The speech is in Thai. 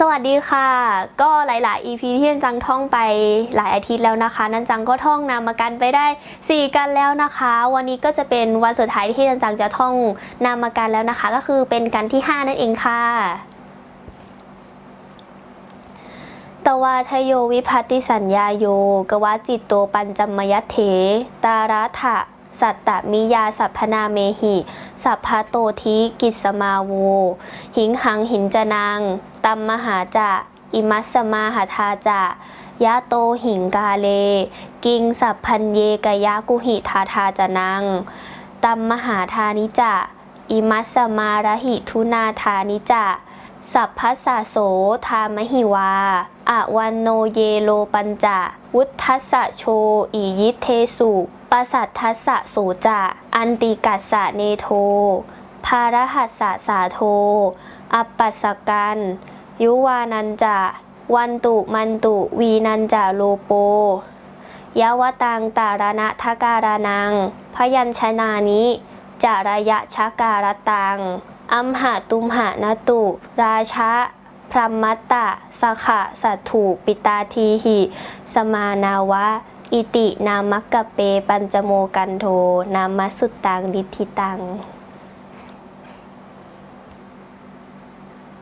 สวัสดีค่ะ ก็หลาย ๆ EP ที่นันจังท่องไปหลายอาทิตย์แล้วนะคะ นันจังก็ท่องนามกันไปได้ 4 กันแล้วนะคะ วันนี้ก็จะเป็นวันสุดท้ายที่นันจังจะท่องนามกันแล้วนะคะ ก็คือเป็นกันที่ 5 นั่นเองค่ะตวาทโยวิพัตติสัญญาโย กวาจิตโตปัญจมยัตเถ ตารัฐะ สัตตมิยาสัพพนาเมหิ สัพพะโตทิกิสมาโว หิงหังหินจนังตัมมหาจะอิมัสสมาหาทาจะยะโตหิงกาเล กิงสัพพันเยกยะกุหิทาทาจะนังตัมมหาทานิจะอิมัสสมารหิทุนาทานิจะสัพพัสสะโสทามหิวาอะวันโนเยโลปัญจะ วุทธัสสะโชอียิเทสุ ปสัททัสสะโสจะ อันติกัสสะเนโท ภารหัสสะสาโท อัปปัสสกัน ยุวานันจะ วันตุมันตุวีนันจะโลโปยะวตังตารณะทการานัง พยัญชนะนี้จาระยะชะการตัง อัมหะตุมหะนตุ ราชะพรหมัตตะสขะสัตถุ ปิตาทีหิ สมานาวะ อิตินามักกะเป ปัญจโมกันโท นามัสสุตังดิทิตัง